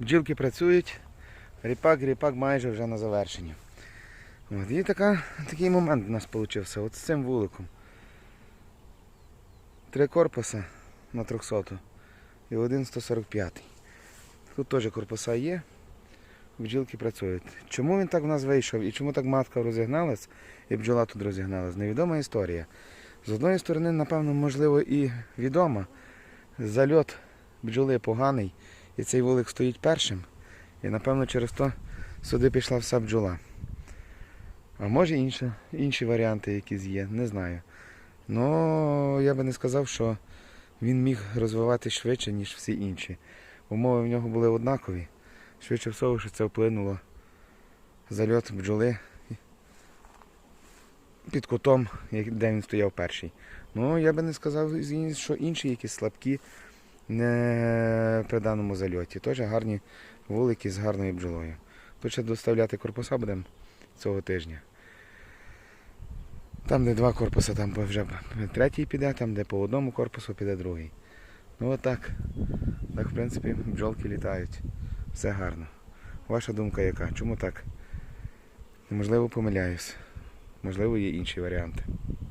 Бджілки працюють, ріпак, ріпак майже вже на завершенні. От, і така, такий момент у нас вийшов. От з цим вуликом. Три корпуси на 300 і один 145. Тут теж корпуса є. Бджілки працюють. Чому він так в нас вийшов і чому так матка розігналась і бджола тут розігналась? Невідома історія. З одної сторони, напевно, можливо, і відома. Зальот бджоли поганий, і цей вулик стоїть першим. І напевно через то сюди пішла вся бджола. А може інші, інші варіанти якісь є, не знаю. Ну, я би не сказав, що він міг розвиватись швидше, ніж всі інші. Умови в нього були однакові. Швидше всього, що це вплинуло зальот бджоли під кутом, де він стояв перший. Ну, я би не сказав, що інші якісь слабкі не при даному зальоті. Теж гарні вулики з гарною бджолою. Тут ще доставляти корпуса будемо цього тижня. Там, де два корпуси, там вже третій піде, там, де по одному корпусу піде другий. Ну отак. Так, в принципі, бджолки літають. Все гарно. Ваша думка яка? Чому так? Можливо, помиляюсь. Можливо, є інші варіанти.